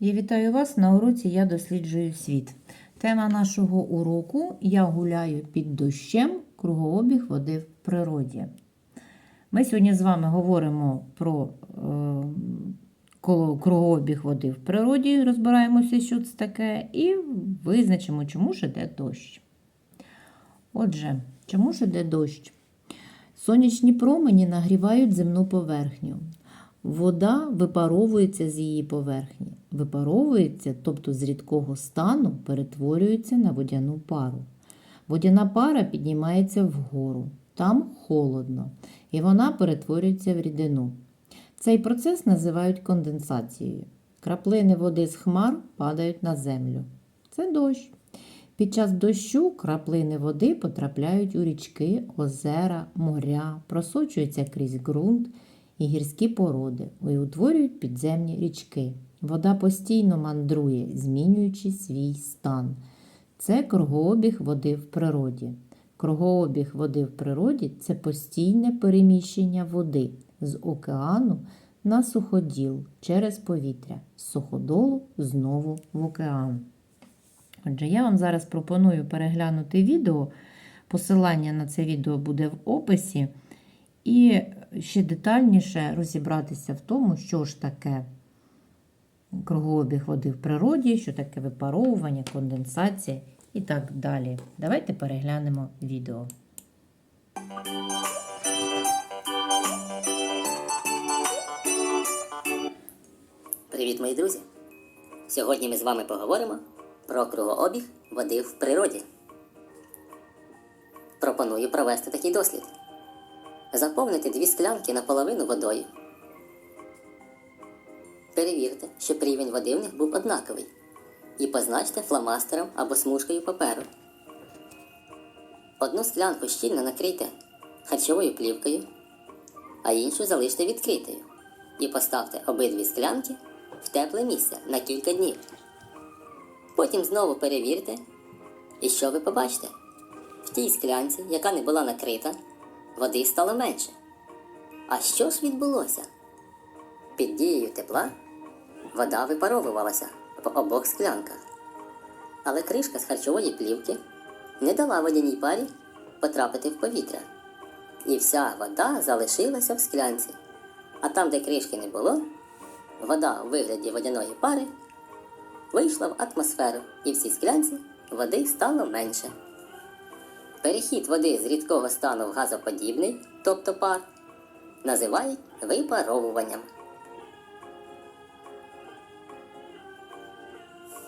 Я вітаю вас на уроці Я досліджую світ. Тема нашого уроку Я гуляю під дощем кругообіг води в природі. Ми сьогодні з вами говоримо про е, кругообіг води в природі, розбираємося, що це таке, і визначимо, чому ж іде дощ. Отже, чому ж іде дощ? Сонячні промені нагрівають земну поверхню. Вода випаровується з її поверхні. Випаровується, тобто з рідкого стану перетворюється на водяну пару. Водяна пара піднімається вгору. Там холодно, і вона перетворюється в рідину. Цей процес називають конденсацією. Краплини води з хмар падають на землю. Це дощ. Під час дощу краплини води потрапляють у річки, озера, моря, просочуються крізь ґрунт і гірські породи і утворюють підземні річки. Вода постійно мандрує, змінюючи свій стан. Це кругообіг води в природі. Кругообіг води в природі це постійне переміщення води з океану на суходіл через повітря, з суходолу знову в океан. Отже, я вам зараз пропоную переглянути відео. Посилання на це відео буде в описі. І ще детальніше розібратися в тому, що ж таке кругообіг води в природі, що таке випаровування, конденсація і так далі. Давайте переглянемо відео. Привіт, мої друзі! Сьогодні ми з вами поговоримо про кругообіг води в природі. Пропоную провести такий дослід. Заповнити дві склянки наполовину водою. Перевірте, щоб рівень води в них був однаковий. І позначте фломастером або смужкою паперу. Одну склянку щільно накрийте харчовою плівкою, а іншу залиште відкритою. І поставте обидві склянки в тепле місце на кілька днів. Потім знову перевірте, і що ви побачите? В тій склянці, яка не була накрита, води стало менше. А що ж відбулося? Під дією тепла вода випаровувалася в обох склянках. Але кришка з харчової плівки не дала водяній парі потрапити в повітря. І вся вода залишилася в склянці. А там, де кришки не було, вода у вигляді водяної пари вийшла в атмосферу, і в цій склянці води стало менше. Перехід води з рідкого стану в газоподібний, тобто пар, називають випаровуванням.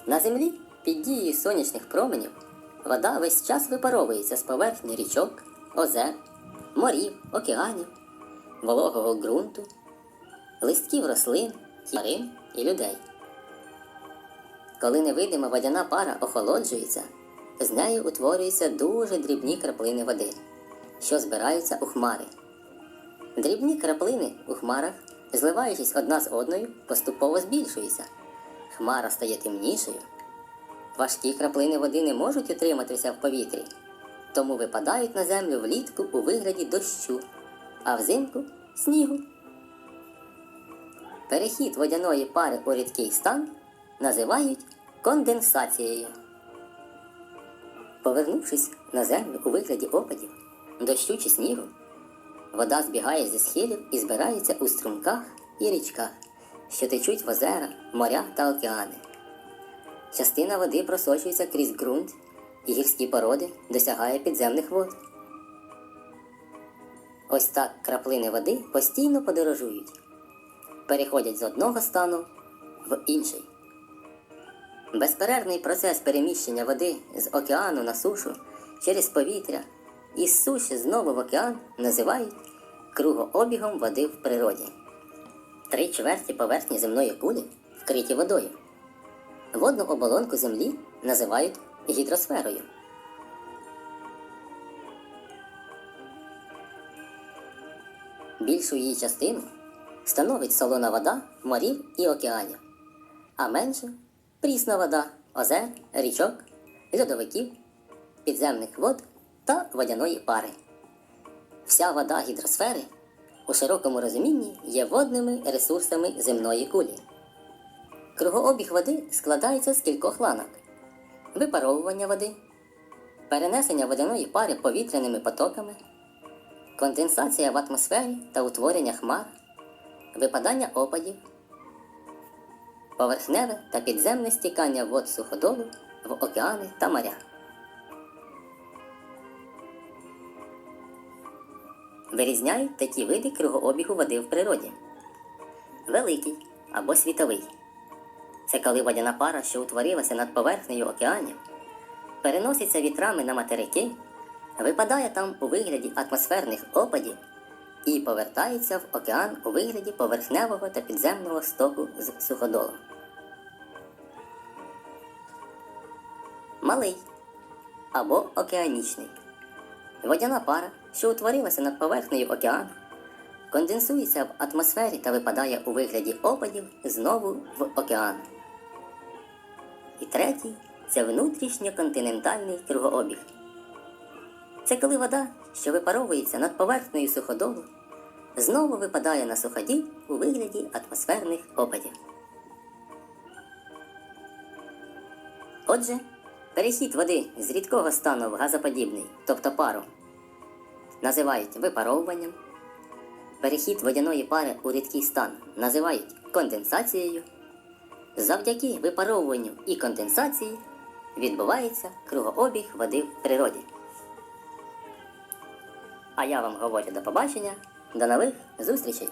На землі під дією сонячних променів вода весь час випаровується з поверхні річок, озер, морів, океанів, вологого ґрунту, листків рослин, тварин і людей. Коли невидима водяна пара охолоджується, з нею утворюються дуже дрібні краплини води, що збираються у хмари. Дрібні краплини у хмарах, зливаючись одна з одною, поступово збільшуються. Хмара стає темнішою. Важкі краплини води не можуть утриматися в повітрі, тому випадають на землю влітку у вигляді дощу, а взимку снігу. Перехід водяної пари у рідкий стан називають конденсацією. Повернувшись на землю у вигляді опадів, дощу чи снігу, вода збігає зі схилів і збирається у струмках і річках, що течуть в озера, моря та океани. Частина води просочується крізь ґрунт і гірські породи досягає підземних вод. Ось так краплини води постійно подорожують, переходять з одного стану в інший. Безперервний процес переміщення води з океану на сушу через повітря і з суші знову в океан називають кругообігом води в природі. Три чверті поверхні земної кулі вкриті водою. Водну оболонку землі називають гідросферою. Більшу її частину становить солона вода морів і океанів, а менше прісна вода озер, річок, льодовиків, підземних вод та водяної пари. Вся вода гідросфери у широкому розумінні є водними ресурсами земної кулі. Кругообіг води складається з кількох ланок: випаровування води, перенесення водяної пари повітряними потоками, конденсація в атмосфері та утворення хмар, випадання опадів, поверхневе та підземне стікання вод суходолу в океани та моря. Вирізняють такі види кругообігу води в природі. Великий або світовий. Це коли водяна пара, що утворилася над поверхнею океанів, переноситься вітрами на материки, випадає там у вигляді атмосферних опадів і повертається в океан у вигляді поверхневого та підземного стоку з суходолу. Малий або океанічний. Водяна пара, що утворилася над поверхнею океану, конденсується в атмосфері та випадає у вигляді опадів знову в океан. І третій це внутрішньоконтинентальний кругообіг. Це коли вода, що випаровується над поверхнею суходолу, знову випадає на суході у вигляді атмосферних опадів. Отже, перехід води з рідкого стану в газоподібний, тобто пару, називають випаровуванням. Перехід водяної пари у рідкий стан називають конденсацією. Завдяки випаровуванню і конденсації відбувається кругообіг води в природі. А я вам говорю до побачення, до нових зустрічей!